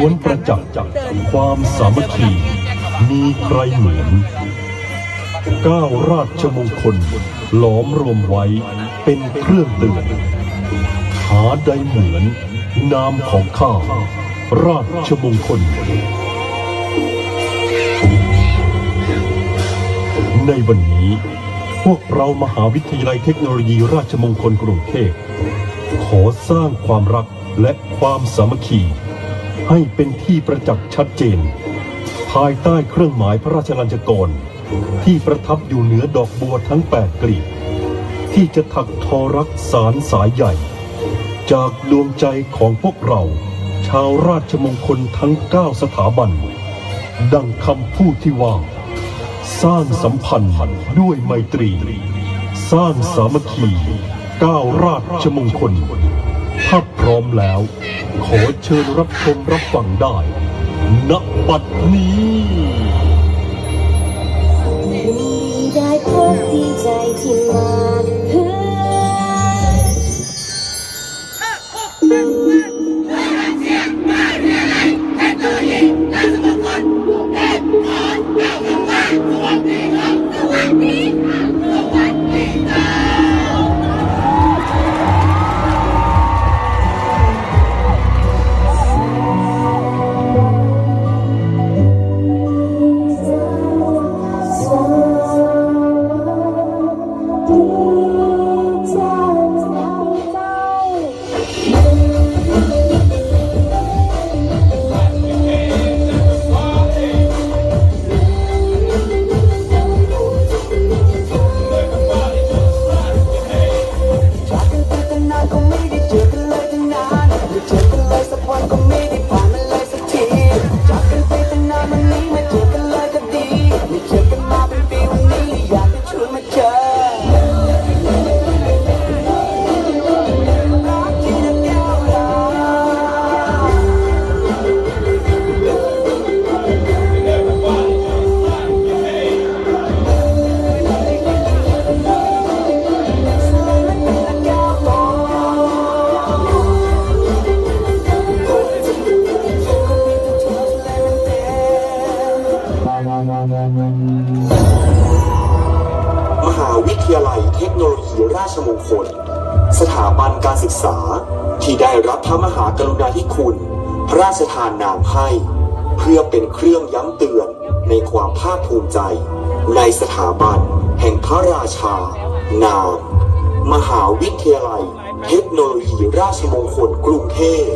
ล้วนประจักษ์จากความสามัคคีมีใครเหมือนก้าวราชมงคลหลอมรวมไว้เป็นเครื่องเตือนหาใดเหมือนนามของข้าราชมงคล ในวันนี้ พวกเรามหาวิทยาลัยเทคโนโลยีราชมงคลกรุงเทพขอสร้างความรักและความสามัคคี ให้เป็นที่ประจักษ์ชัดเจน ภายใต้เครื่องหมายพระราชลัญจกร ที่ประทับอยู่เหนือดอกบัวทั้งแปดกลีบที่จะถักทอรักสารสายใหญ่ จากดวงใจของพวกเรา ชาวราชมงคลทั้งเก้าสถาบัน ดังคำพูดที่ว่า สร้างสัมพันธ์ด้วยไมตรี สร้างสามัคคีก้าวราชมงคลถ้าพร้อมแล้ว ขอเชิญรับชมรับฟังได้ณบัดนี้ได้พบดีใจที่มา ทยาลัยเทคโนโลยีราชมงคล สถาบันการศึกษาที่ได้รับพระมหากรุณาธิคุณ พระราชทานนามให้ เพื่อเป็นเครื่องย้ำเตือนในความภาคภูมิใจ ในสถาบันแห่งพระราชา นาม มหาวิทยาลัย เทคโนโลยีราชมงคลกรุงเทพ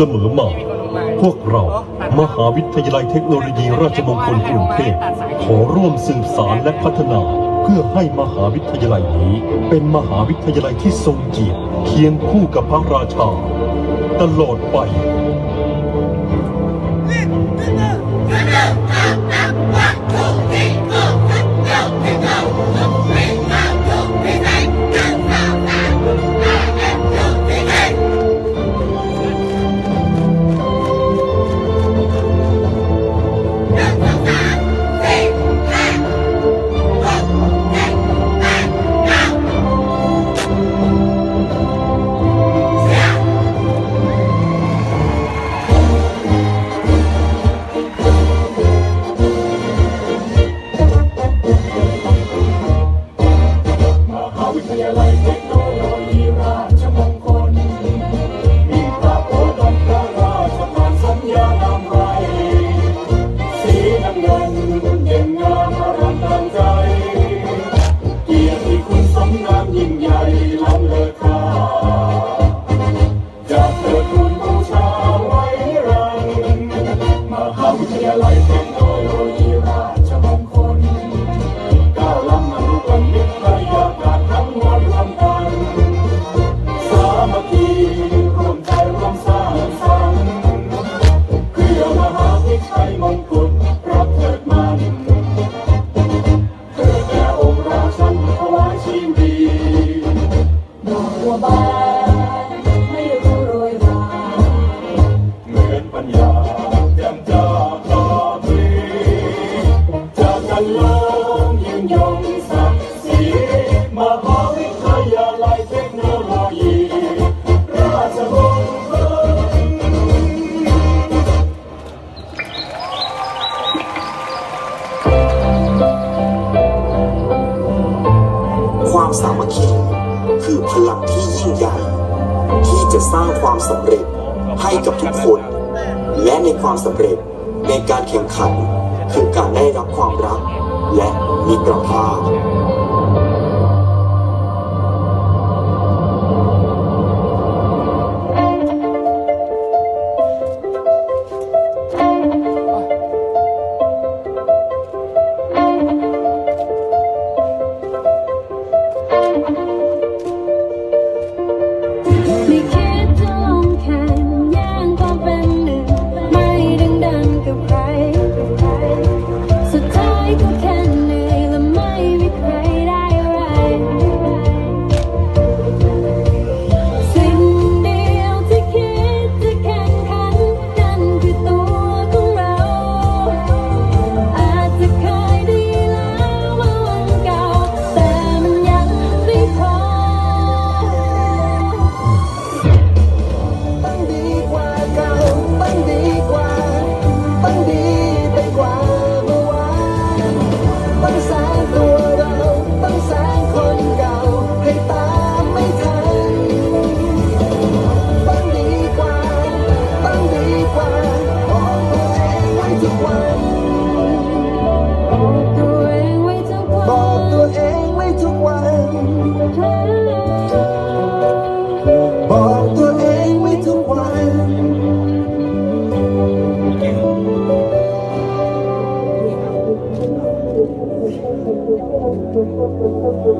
เสมอมา พวกเรา มหาวิทยาลัยเทคโนโลยีราชมงคลกรุงเทพขอร่วมสืบสารและพัฒนา เพื่อให้มหาวิทยาลัยนี้ เป็นมหาวิทยาลัยที่ทรงเกียรติเคียงคู่กับพระราชา ตลอดไป ความสามัคคีคือพลังที่ยิ่งใหญ่ ที่จะสร้างความสำเร็จให้กับทุกคน และในความสำเร็จในการแข่งขัน คือการได้รับความรักและมีตรภาพ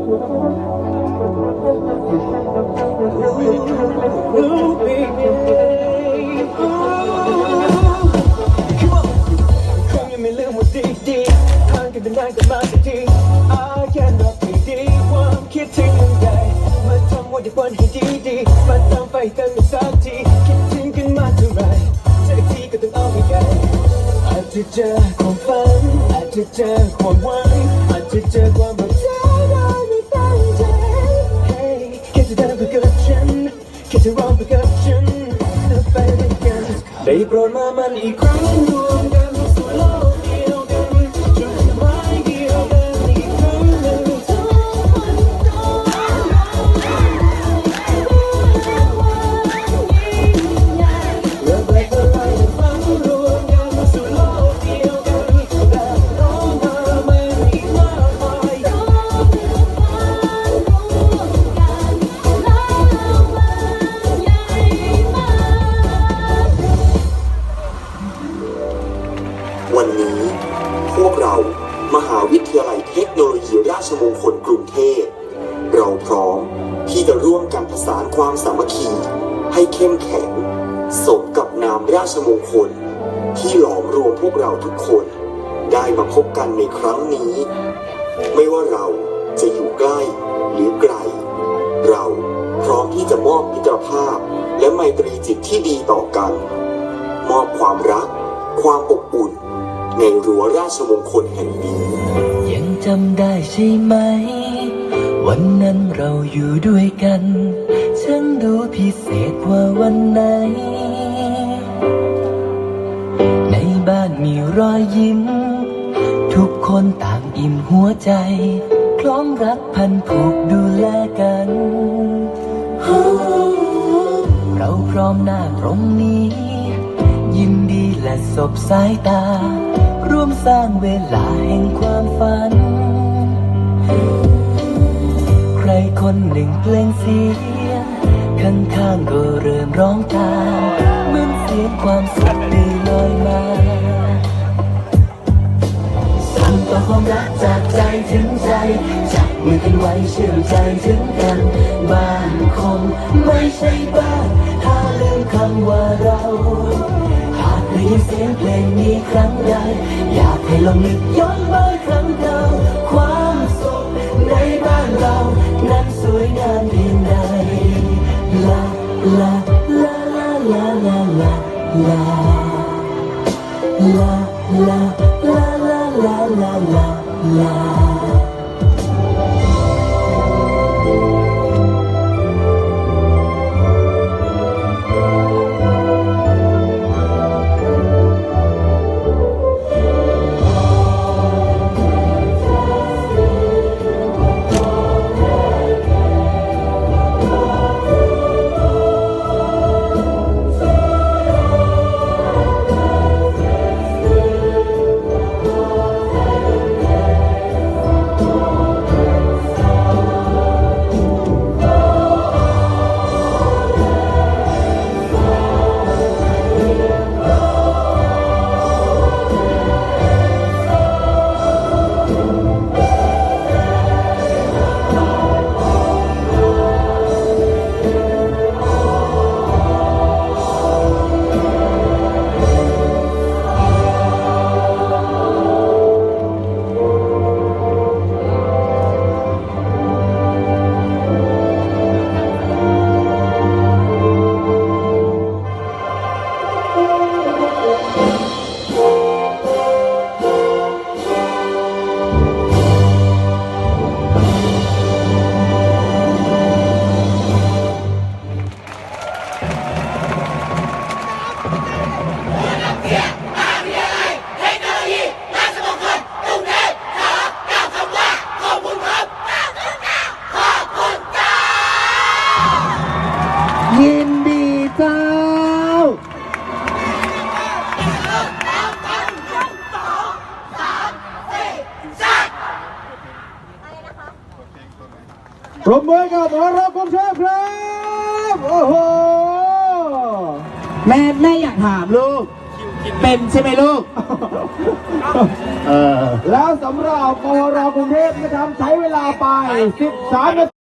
จะเจอความฝันอาจจะเจอความหวังอาจจะเจอความ นแค่จะร้องไปกับฉันแล้วไปด้วยกันได้โปรดมามันอีกครั้งรวม ความสามัคคีให้เข้มแข็งสมกับนามราชมงคล ที่หลอมรวมพวกเราทุกคนได้มาพบกันในครั้งนี้ ไม่ว่าเราจะอยู่ใกล้หรือไกล เราพร้อมที่จะมอบมิตรภาพ และไมตรีจิตที่ดีต่อกัน มอบความรัก ความอบอุ่น ในรั้วราชมงคลแห่งนี้ ยังจำได้ใช่ไหม วันนั้นเราอยู่ด้วยกันช่างดูพิเศษกว่าวันไหน ในบ้านมีรอยยิ้ม ทุกคนต่างอิ่มหัวใจ คล้องรักพันผูกดูแลกัน เราพร้อมหน้าตรงนี้ ยินดีและสบสายตา ร่วมสร้างเวลาแห่งความฝัน รคนหนึ่งเพลงเสียงข้างๆก็เริ่มร้องตามเหมือนเสียงความสุขด้ลอยมาสั่งต่อความรักจากใจถึงใจจับมือกันไว้เชื่อมใจถึงกันบ้านคงไม่ใช่บ้านถ้าลืมคำว่าเราหากได้ยินเสียงเพลงนี้ครั้งใดอยากให้ลองนึกย้อนไปครั้งเก่าความสุขในบ้านเรา วยงามเพียงใดลาลาลาลาลาลาลาลาลา รบมือกับหมอรากรุงเทพครับโอ้โหแม่แม่อยากถามลูก เป็นใช่ไหมลูกแล้วสำหรับมรกรุงเทพนะครับใช้เวลาไป 13นาที